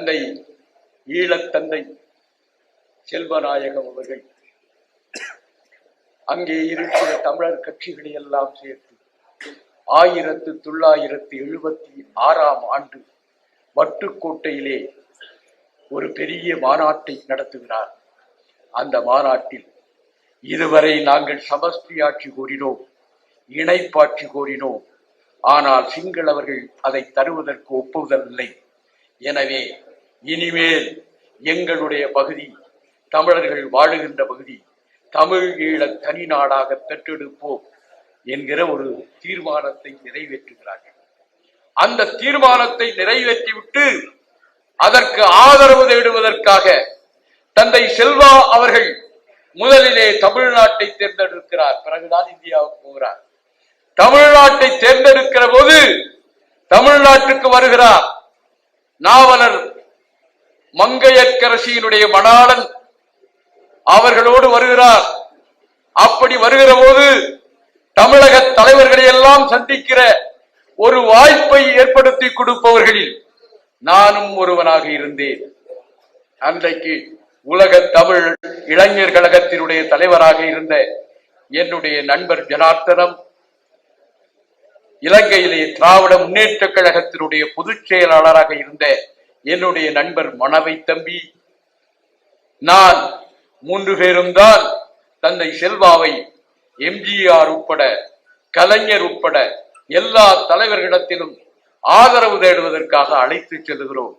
தந்தை ஈழத்தந்தை செல்வநாயகம் அவர்கள். அங்கே இருக்கிற தமிழர் கட்சிகளை எல்லாம் சேர்த்து ஆயிரத்து தொள்ளாயிரத்து எழுபத்தி ஆறாம் ஆண்டு வட்டுக்கோட்டையிலே ஒரு பெரிய மாநாட்டை நடத்துகிறார். அந்த மாநாட்டில் இதுவரை நாங்கள் சமஸ்தி ஆட்சி கோரினோம் இணைப்பாட்சி கோரினோம். ஆனால் சிங்களவர்கள் அதை தருவதற்கு ஒப்புதலில்லை எனவே இனிமேல் எங்களுடைய பகுதி தமிழர்கள் வாழுகின்ற பகுதி தமிழ் ஈழ தனி நாடாக பெற்றெடுப்போம் என்கிற ஒரு தீர்மானத்தை நிறைவேற்றுகிறார்கள். அந்த தீர்மானத்தை நிறைவேற்றிவிட்டு அதற்கு ஆதரவு தேடுவதற்காக தந்தை செல்வா அவர்கள் முதலிலே தமிழ்நாட்டை தேர்ந்தெடுக்கிறார். பிறகுதான் இந்தியாவுக்கு போகிறார். தமிழ்நாட்டை தேர்ந்தெடுக்கிற போது தமிழ்நாட்டுக்கு வருகிறார். நாவலர் மங்கையற்கரசியினுடைய மணாளன் அவர்களோடு வருகிறார். அப்படி வருகிற போது தமிழக தலைவர்களை எல்லாம் சந்திக்கிற ஒரு வாய்ப்பை ஏற்படுத்தி கொடுப்பவர்களில் நானும் ஒருவனாக இருந்தேன். அன்றைக்கு உலக தமிழ் இளைஞர் கழகத்தினுடைய தலைவராக இருந்த என்னுடைய நண்பர் ஜனார்த்தனம் இலங்கையிலே திராவிட முன்னேற்ற கழகத்தினுடைய பொதுச் செயலாளராக இருந்த என்னுடைய நண்பர் மணவை தம்பி. நான் மூன்று பேரும் தான் தந்தை செல்வாவை எம்ஜிஆர் உட்பட கலைஞர் உட்பட எல்லா தலைவர்களிடத்திலும் ஆதரவு தேடுவதற்காக அழைத்து செல்லுகிறோம்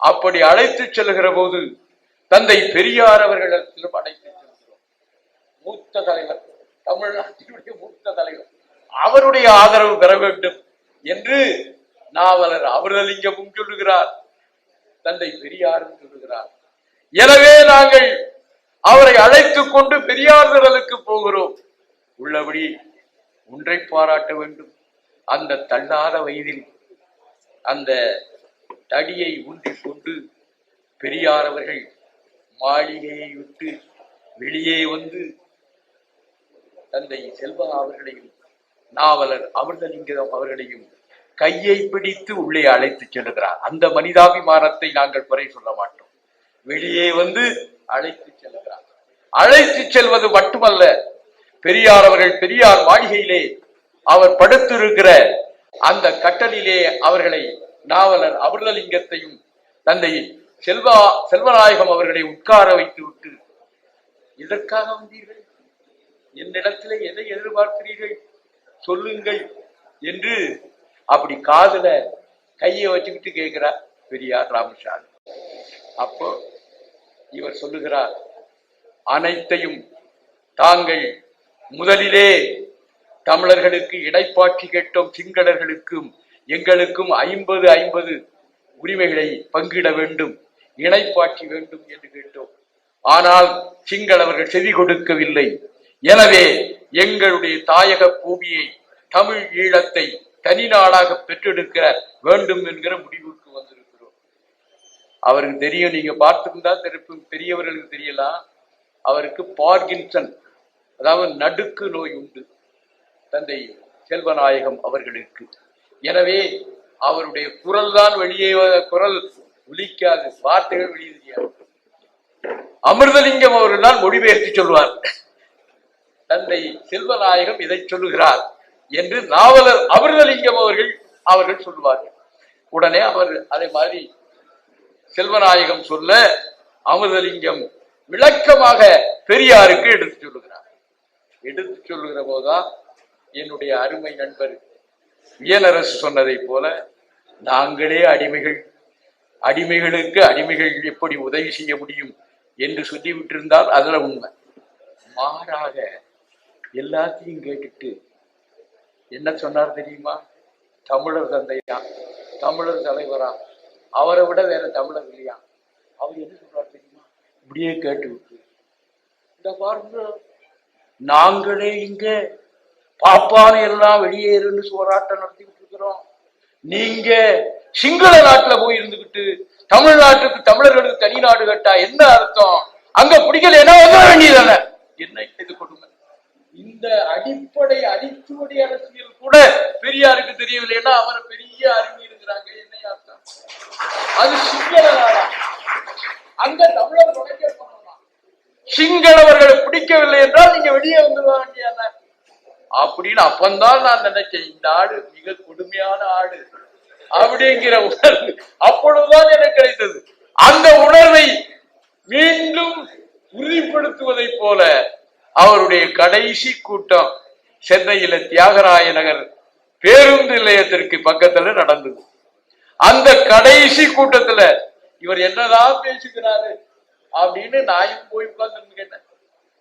அப்படி அழைத்து செல்லுகிற போது தந்தை பெரியார் அவர்களிடத்திலும் அழைத்து செல்கிறோம். மூத்த தலைவர் தமிழ்நாட்டினுடைய மூத்த தலைவர் அவருடைய ஆதரவு பெற வேண்டும் என்று நாவலர் அவர்தலிங்கமும் சொல்லுகிறார். தந்தை பெரியார் சொல்லுகிறார். எனவே நாங்கள் அவரை அழைத்துக் கொண்டு பெரியார் போகிறோம். உள்ளபடி ஒன்றை பாராட்ட வேண்டும். அந்த தள்ளாத வயதில் அந்த தடியை உந்திக் கொண்டு பெரியார் அவர்கள் மாளிகையை விட்டு வெளியே வந்து தந்தை செல்வா அவர்களையும் நாவலர் அமிர்தலிங்கம் அவர்களையும் கையை பிடித்து உள்ளே அழைத்து செல்லுகிறார் அந்த மனிதாபிமானத்தை நாங்கள் குறை சொல்ல மாட்டோம். வெளியே வந்து அழைத்து செல்கிறார். அழைத்து செல்வது மட்டுமல்ல பெரியார் அவர்கள் பெரியார் மாளிகையிலே அவர் படுத்திருக்கிற அந்த கட்டலிலே அவர்களை நாவலர் அமிர்தலிங்கத்தையும் தந்தை செல்வா செல்வநாயகம் அவர்களை உட்கார வைத்து விட்டு இதற்காக வந்தீர்கள்? என்னிடத்திலே எதை எதிர்பார்க்கிறீர்கள்? சொல்லுங்கள் என்று அப்படி காதுல கையை வச்சுக்கிட்டு கேட்கிறார் பெரியார் ராமசாமி. அப்போ இவர் சொல்லுகிறார் அனைத்தையும் தாங்கள் முதலிலே தமிழர்களுக்கு இடைப்பாட்சி கேட்டோம் சிங்களர்களுக்கும் எங்களுக்கும் ஐம்பது ஐம்பது உரிமைகளை பங்கிட வேண்டும் இணைப்பாட்சி வேண்டும் என்று கேட்டோம். ஆனால் சிங்களவர்கள் செவி கொடுக்கவில்லை. எனவே எங்களுடைய தாயக பூமியை தமிழ் ஈழத்தை தனி நாடாக பெற்றெடுக்க வேண்டும் என்கிற முடிவுக்கு வந்திருக்கிறோம். அவருக்கு தெரியும் நீங்க பார்த்துருந்தா தெரியும் பெரியவர்களுக்கு தெரியலாம் அவருக்கு பார்கின்சன் அதாவது நடுக்கு நோய் உண்டு. தந்தை செல்வநாயகம் அவர்களுக்கு. எனவே அவருடைய குரல் தான் வெளியே குரல் ஒலிக்காது வார்த்தைகள் வெளியே தெரியாது. அமிர்தலிங்கம் அவர்கள் தான் மொழிபெயர்த்து சொல்வார். தந்தை செல்வநாயகம் இதை சொல்லுகிறார். என்று நாவலர் அமிர்தலிங்கம் அவர்கள் அவர்கள் சொல்வார்கள் உடனே அவர் அதே மாதிரி செல்வநாயகம் சொல்ல அமிர்தலிங்கம் விளக்கமாக பெரியாருக்கு எடுத்து சொல்லுகிறார். எடுத்து சொல்லுகிற போதுதான் என்னுடைய அருமை நண்பர் வியனரசு சொன்னதைப் போல நாங்களே அடிமைகள் அடிமைகளுக்கு அடிமைகள் எப்படி உதவி செய்ய முடியும் என்று சொல்லிவிட்டிருந்தால் அதுல உண்மை. மாறாக எல்லாத்தையும் கேட்டுட்டு என்ன சொன்னார் தெரியுமா? தமிழர் தந்தையா? தமிழர் தலைவரா? அவரை விட வேற தமிழர் இல்லையா? அவர் என்ன சொல்றார் தெரியுமா? இப்படியே கேட்டு விட்டு. இந்த பாருங்க நாங்களே இங்க பாப்பானை எல்லாம் வெளியேறுன்னு போராட்டம் நடத்திக்கிட்டு இருக்கிறோம். நீங்க சிங்கள நாட்டுல போய் இருந்துகிட்டு தமிழ்நாட்டுக்கு தமிழர்களுக்கு தனி நாடு கட்டா என்ன அர்த்தம்? அங்க பிடிக்கல என்ன வேண்டியதானே என்ன இது கொடுமை? இந்த அடிப்படை அடிச்சுவடி அரசியல் கூட பெரியாருக்கு தெரியவில்லைன்னா அவரை பெரிய அறிஞர் இருக்கிறாங்க. என்ன அர்த்தம்? அது சிங்கள நாடா அங்க தமிழர் நுழைக்க பண்ணலாம். சிங்களவர்களை பிடிக்கவில்லை என்றால் நீங்க வெளியே வந்துட வேண்டியதானே அப்படின்னு அப்பந்தான் நான் நினைச்சேன். இந்த ஆடு மிக கொடுமையான ஆடு. அப்படிங்கிற உணர்வு அப்பொழுதுதான் எனக்கு கிடைத்தது. அந்த உணர்வை மீண்டும் உறுதிப்படுத்துவதை போல அவருடைய கடைசி கூட்டம் சென்னையில தியாகராய நகர் பேருந்து நிலையத்திற்கு பக்கத்துல நடந்தது. அந்த கடைசி கூட்டத்துல இவர் என்னதான் பேசுகிறாரு அப்படின்னு நாயும் போய் உட்கார்ந்து கேட்டேன்.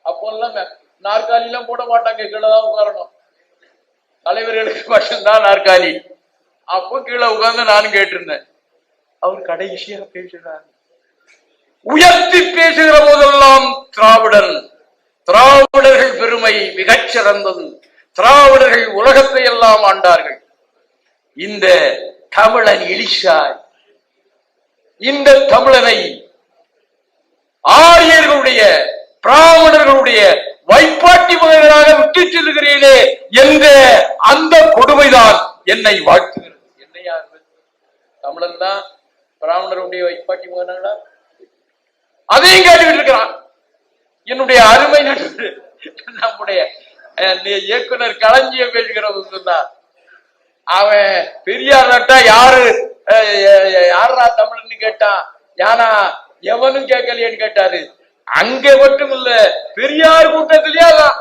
அப்போ நாற்காலிலாம் நாற்காலி எல்லாம் போட மாட்டாங்க கீழே தான் உட்காரணும். தலைவர்களுக்கு மட்டும்தான் நாற்காலி. அப்போ கீழே உட்கார்ந்து நானும் கேட்டிருந்தேன் அவர் கடைசியா பேசுகிறார் உயர்த்தி பேசுகிற போதெல்லாம் திராவிடன் திராவிடர்கள் பெருமை மிகச் சிறந்தது. திராவிடர்கள் உலகத்தை எல்லாம் ஆண்டார்கள். இந்த தமிழன் இலிஷாய் இந்த தமிழனை ஆரியர்களுடைய பிராமணர்களுடைய வைப்பாட்டி மகனாக விட்டு செல்லுகிறீனே என்ற அந்த கொடுமைதான் என்னை வாழ்த்துகிறது. என்னையா இது? தமிழன் தான் பிராமணருடைய வைப்பாட்டி மகனாடா அதையும் கேட்டுக்கிட்டு இருக்கிறான். என்னுடைய அருமை நண்பர் நம்முடைய இயக்குனர் களஞ்சியம் பேசுகிறவங்க சொன்னார் அவன் பெரியார் நட்டா யாரு? யாரா தமிழ்னு கேட்டான். யானா எவனும் கேட்கலையேன்னு கேட்டாரு. அங்க மட்டும் இல்ல பெரியார் கூட்டத்திலேயே அதான்.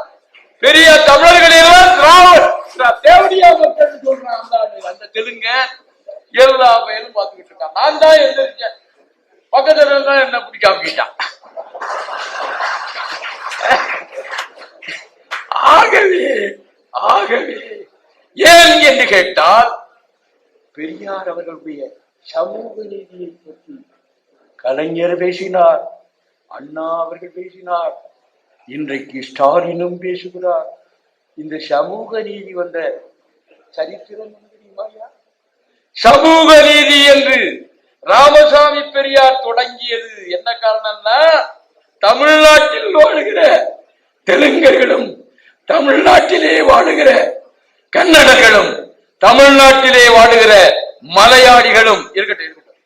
பெரிய தமிழர்கள் எல்லாம் திராவிட தேவடியா மக்கள் சொல்றான் அந்த தெலுங்க எல்லா பையனும் பார்த்துக்கிட்டு இருக்கான். நான் தான் எழுந்திருச்சேன். பக்கத்துல இருந்தா என்ன பிடிக்காம கேட்டான். ஆகவே ஆகவே ஏன் என்று கேட்டால் பெரியார் அவர்களுடைய சமூக நீதியை பற்றி கலைஞர் பேசினார் அண்ணா அவர்கள் பேசினார் இன்றைக்கு ஸ்டாலினும் பேசுகிறார். இந்த சமூக நீதி வந்த சரித்திரம் தெரியுமாயா சமூக நீதி என்று ராமசாமி பெரியார் தொடங்கியது என்ன காரணம்னா தமிழ்நாட்டில் வாழுகிற தெலுங்கர்களும் தமிழ்நாட்டிலே வாழுகிற கன்னடர்களும் தமிழ்நாட்டிலே வாழுகிற மலையாளிகளும் இருக்கட்டும் இருக்கட்டும்.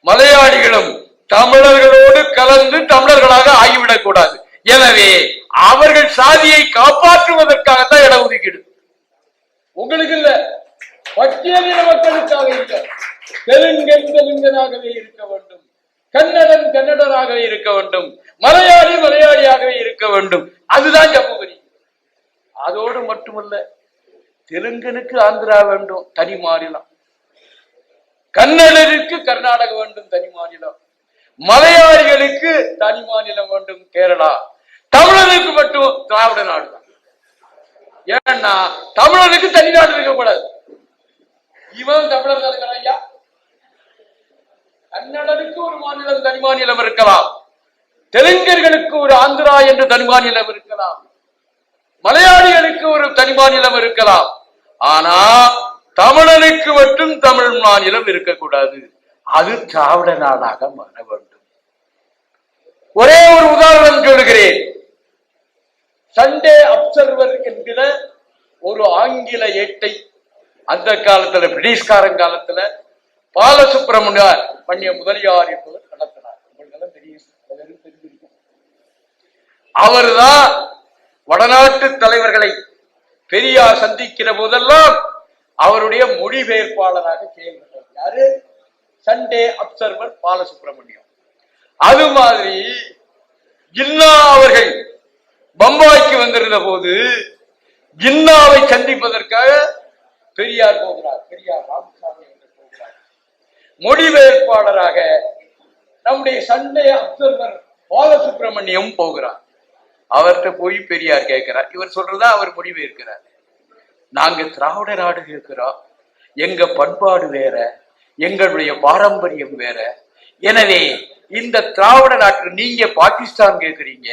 மலையாளிகளும் தமிழர்களோடு கலந்து தமிழர்களாக ஆகிவிடக் கூடாது எனவே அவர்கள் சாதியை காப்பாற்றுவதற்காகத்தான் இடஒதுக்கீடு உங்களுக்கு இல்ல. பட்டியலின மக்களுக்காக இல்ல. தெலுங்கன் தெலுங்கனாகவே இருக்க வேண்டும். கன்னடன் கன்னடராகவே இருக்க வேண்டும். மலையாளி மலையாளியாகவே இருக்க வேண்டும். அதுதான் சமூக அதோடு மட்டுமல்ல தெலுங்கனுக்கு ஆந்திரா வேண்டும் தனி மாநிலம் கன்னடருக்கு கர்நாடக வேண்டும் தனி மாநிலம் மலையாளிகளுக்கு தனி மாநிலம் வேண்டும் கேரளா. தமிழருக்கு மட்டும் திராவிட நாடு தான். ஏன்னா தமிழருக்கு தனி நாடு இருக்கக்கூடாது இவன் தமிழர் ஐயா கன்னடருக்கு ஒரு மாநிலம் தனி மாநிலம் இருக்கலாம். தெலுங்கர்களுக்கு ஒரு ஆந்திரா என்று தனி மாநிலம் இருக்கலாம். மலையாளிகளுக்கு ஒரு தனி மாநிலம் இருக்கலாம். ஆனா தமிழனுக்கு மட்டும் தமிழ் மாநிலம் இருக்கக்கூடாது. அது திராவிட நாடாக மாற வேண்டும். ஒரே ஒரு உதாரணம் சொல்கிறேன். சண்டே அப்சர்வர் என்கிற ஒரு ஆங்கில ஏட்டை அந்த காலத்துல பிரிட்டிஷ்காரன் காலத்துல பாலசுப்பிரமணிய பண்ணிய முதலியார் என்பவர் நடத்தினார் உங்களுக்கு எல்லாம் தெரியும் சில பேருக்கு தெரிஞ்சிருக்கும் அவர்தான் வடநாட்டு தலைவர்களை பெரியார் சந்திக்கிற போதெல்லாம் அவருடைய மொழிபெயர்ப்பாளராக செயல்பட்டார் யாரு? Sunday Observer Balasubramaniam. அது மாதிரி ஜின்னா அவர்கள் பம்பாய்க்கு வந்திருந்த போது ஜின்னாவை சந்திப்பதற்காக பெரியார் போகிறார். பெரியார் ராமசாமி அவர்கள் போகிறார். மொழிபெயர்ப்பாளராக நம்முடைய சண்டே அப்சர்வர் பாலசுப்ரமணியம் போகிறார். அவர்கிட்ட போய் பெரியார் கேட்கிறார். இவர் சொல்றதா அவர் மொழிபெயர்க்கிறார் நாங்க திராவிட நாடு இருக்கிறோம் எங்க பண்பாடு வேற எங்களுடைய பாரம்பரியம் வேற. எனவே இந்த திராவிட நாட்டில் நீங்க பாகிஸ்தான் கேட்குறீங்க.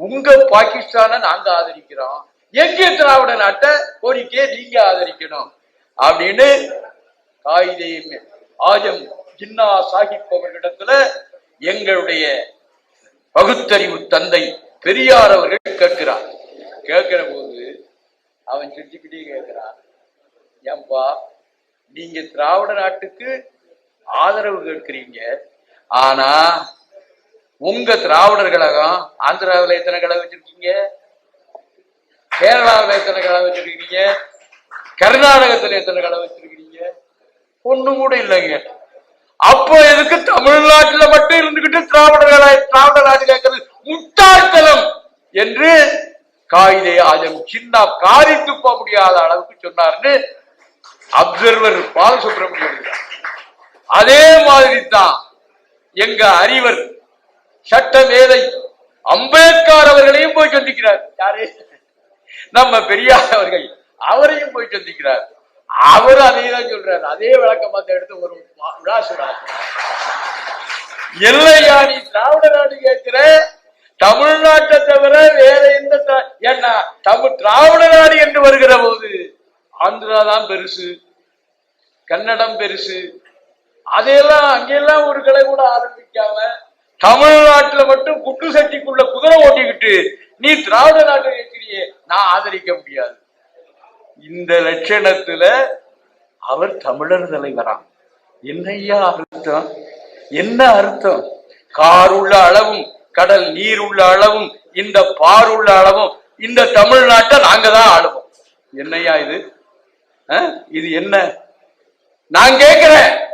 உங்க பாகிஸ்தானை நாங்க ஆதரிக்கிறோம். எங்க திராவிட நாட்டை கோரிக்கையை நீங்க ஆதரிக்கணும். அப்படின்னு காயிதே ஆஜம் ஜின்னா சாஹிப் அவர்களிடத்துல எங்களுடைய பகுத்தறிவு தந்தை பெரியார் அவர்கள் கேட்கிறார். கேட்கிற போது அவன் சிரிச்சுக்கிட்டே கேட்கிறான் ஏன்பா நீங்க திராவிட நாட்டுக்கு ஆதரவு கேட்கிறீங்க. ஆனா உங்க திராவிடர் கழகம் ஆந்திராவில் எத்தனை கழகம் வச்சிருக்கீங்க? கேரளாவில் எத்தனை கழகம் வச்சிருக்கீங்க? கர்நாடகத்துல எத்தனை கழகம் வச்சிருக்கீங்க? ஒண்ணும் கூட இல்லைங்க. அப்போ எதுக்கு தமிழ்நாட்டுல மட்டும் இருந்துகிட்டு திராவிடர்களை திராவிட ராஜு கேட்கறது முட்டாள்தனம் என்று காயிதே ஆஜம் சின்ன காரி துப்ப முடியாத அளவுக்கு சொன்னார்னு அப்சர்வர் பாலசுப்ரமணியம் அதே மாதிரி தான் எங்க அறிவர் சட்ட மேதை அம்பேத்கர் அவர்களையும் போய் சந்திக்கிறார். யாரு? நம்ம பெரியார் அவர்கள் அவரையும் போய் சந்திக்கிறார். அவர் அதே தான் சொல்றாரு. அதே விளக்கமாத்த எடுத்து ஒரு விழா சொல்றார் எல்லையா நீ திராவிட நாடு கேட்கிற தமிழ்நாட்டை தவிர வேற எந்த த- ஏன்னா தமிழ் திராவிட நாடு என்று வருகிற போது ஆந்திரா தான் பெருசு கன்னடம் பெருசு. அதையெல்லாம் அங்கெல்லாம் ஒரு கலை கூட ஆரம்பிக்காம தமிழ்நாட்டுல மட்டும் குட்டு சட்டிக்குள்ள குதிரை ஓட்டிக்கிட்டு நீ திராவிட நாட்டை கேட்கிறியே நான் ஆதரிக்க முடியாது. இந்த லட்சணத்துல அவர் தமிழர் தலைவராம். என்னையா அர்த்தம்? என்ன அர்த்தம்? கார் உள்ள அளவும் கடல் நீர் உள்ள அளவும் இந்த பார் உள்ள அளவும் இந்த தமிழ்நாட்டை நாங்க தான் ஆளுவோம். என்னையா இது? இது என்ன? நான் கேட்கிறேன்.